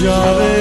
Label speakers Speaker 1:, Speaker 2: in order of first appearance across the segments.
Speaker 1: Jolly.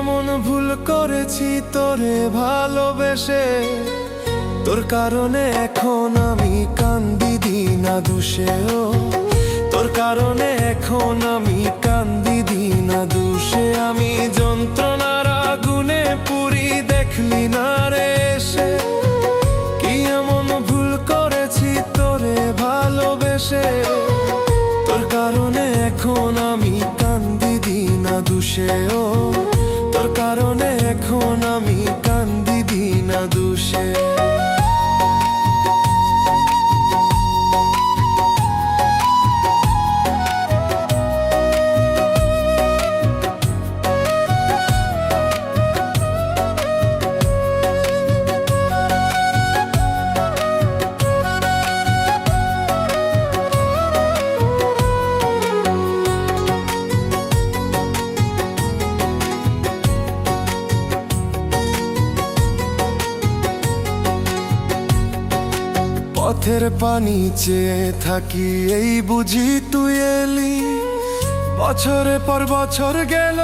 Speaker 1: কি
Speaker 2: এমন ভুল করেছি তোরে ভালোবেসে? তোর কারণে এখন আমি কান্দি দিনা দুষেও। তোর কারণে এখন আমি কান্দি দিনা দুষে। আমি যন্ত্রণার আগুনে পুরি দেখলি না রে সে। কি এমন ভুল করেছি তোরে ভালোবেসে? তোর কারণে এখন আমি কান্দি দিনা দুষেও। তোর কারণে এখন আমি কান্দি দিনা দুষে। পথের পানি চেয়ে থাকি, এই বুঝি তুই এলি। বছরে পর বছর গেল,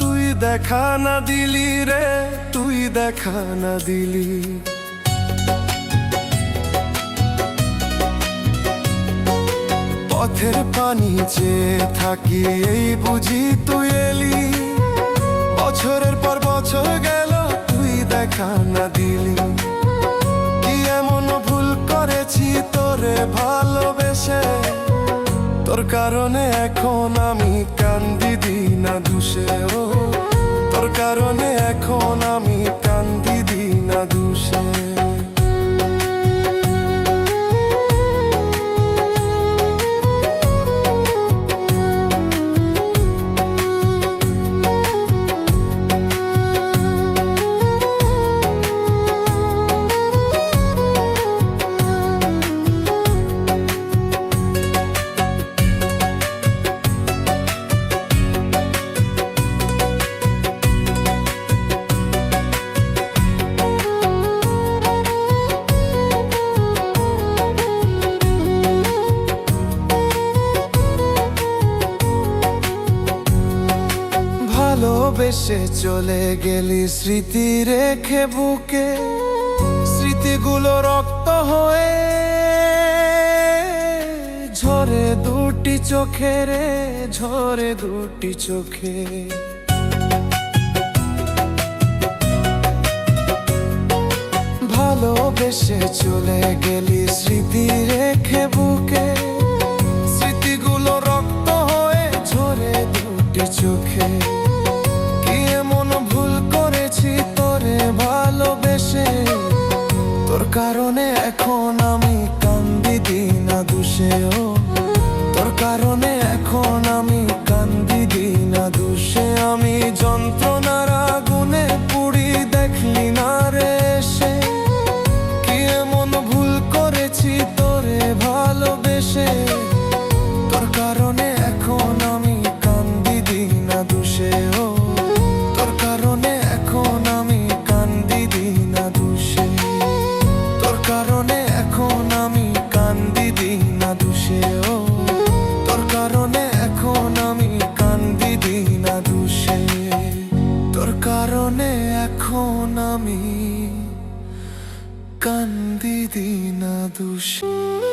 Speaker 2: তুই দেখা না দিলি রে, তুই দেখা না দিলি। পথের পানি চেয়ে থাকি, এই বুঝি তুই এলি। বছরের পর বছর গেল, তুই দেখা না দিলি। করেছি তোরে ভালোবেসে। তোর কারণে এখন আমি কান্দি দিনা দুষে ও তোর কারণে এখন আমি ভালোবেসে চলে গেলি স্মৃতি রেখে বুকে, স্মৃতিগুলো রক্ত হয়ে ঝরে দুটি চোখে রে, ঝরে দুটি চোখে। ভালোবেসে চলে গেলি স্মৃতি রেখে বুকে, স্মৃতিগুলো রক্ত হয়ে ঝরে দুটি চোখে। কারণে এখন আমি কান্দি না দুষেও। তোর কারণে এখন আমি কান্দি না দুষে। আমি যন্ত্রণার দিনা দুষে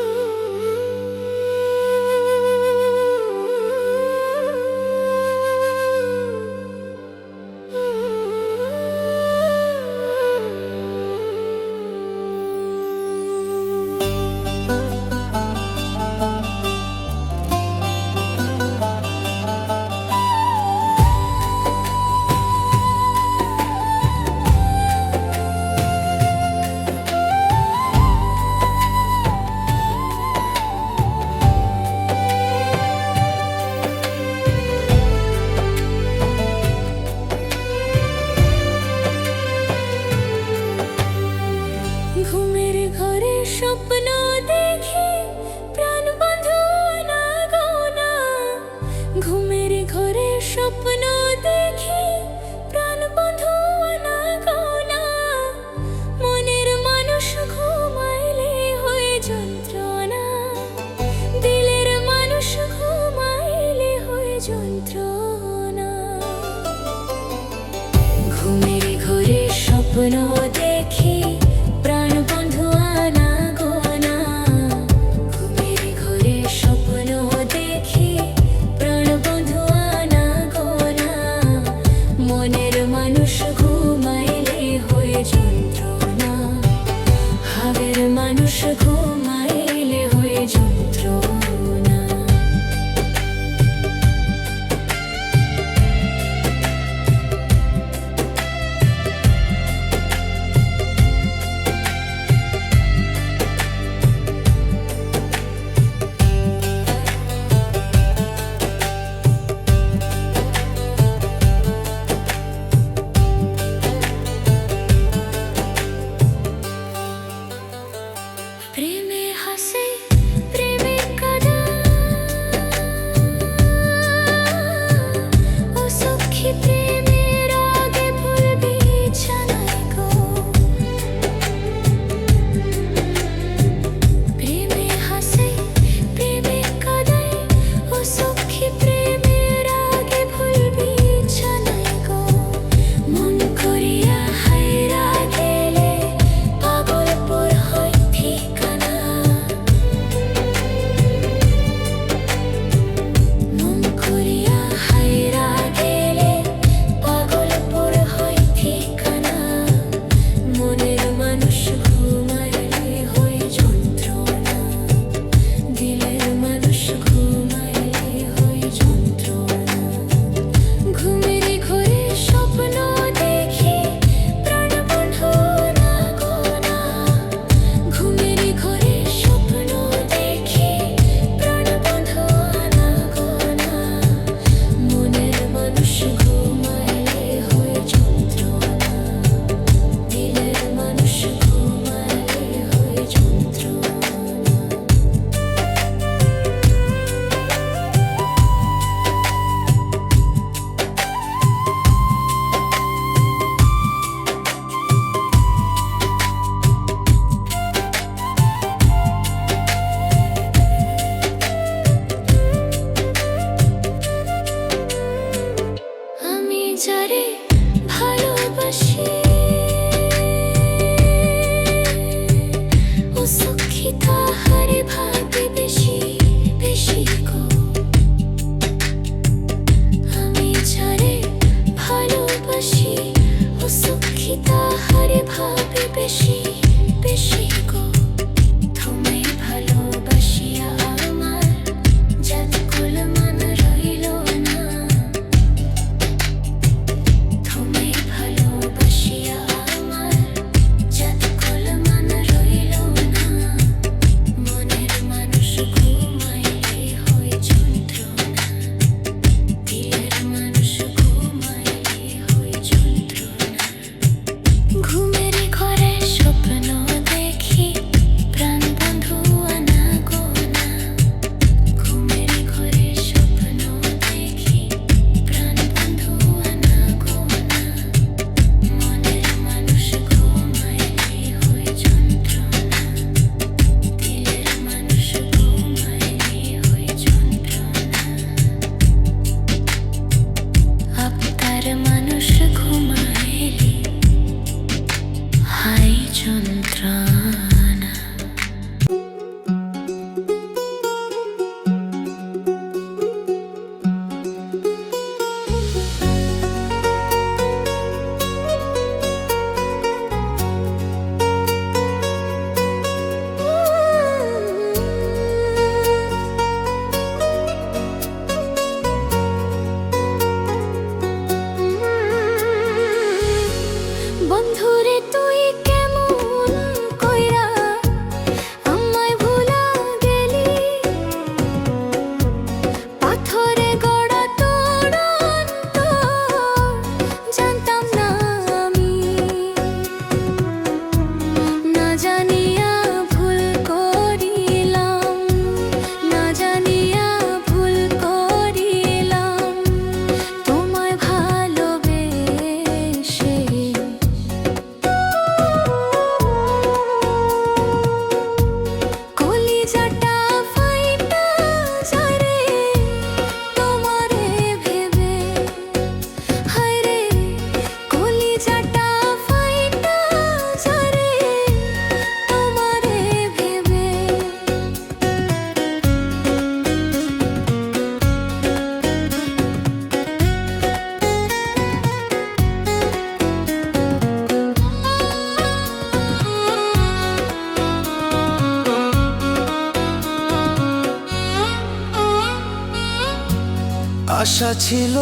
Speaker 2: ছিল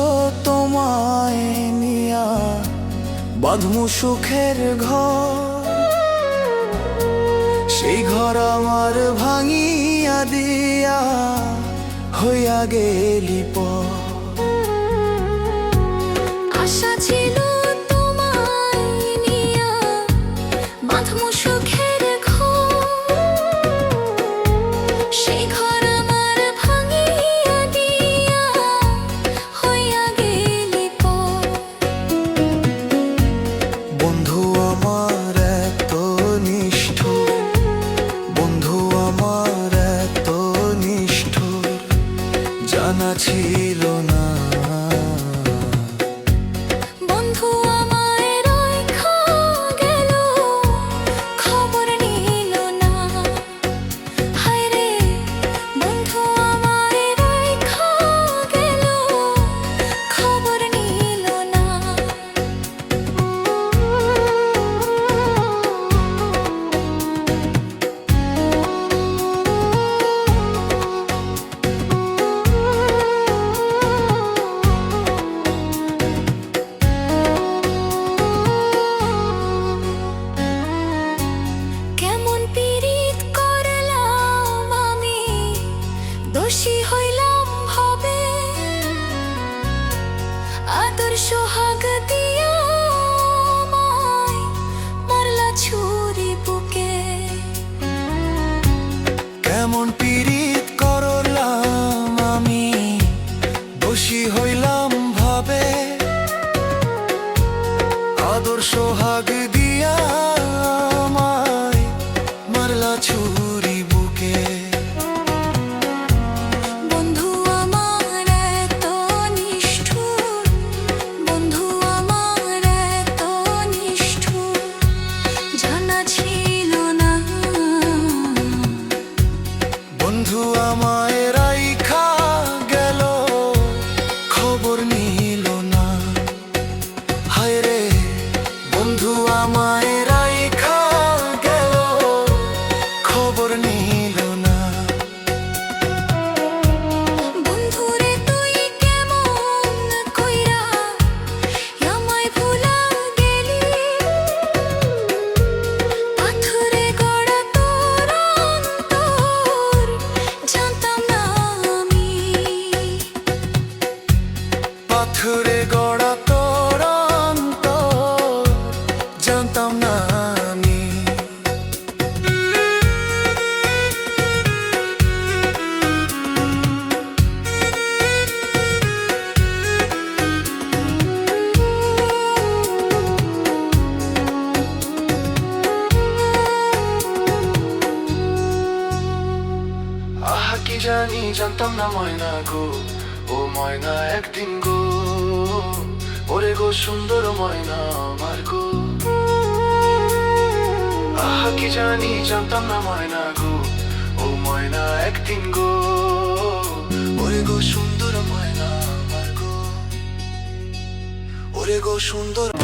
Speaker 2: তোমায় নিয়া বাঁধমু সুখের ঘর। সেই ঘর আমার ভাঙিয়া দিয়া হইয়া গেলি পর
Speaker 1: 说好 그리고 জানি, জানতাম না
Speaker 2: ময়না গো। ও ময়না একদিন গো। ওরে গো সুন্দর ময়না আমার গো। ওরে গো সুন্দর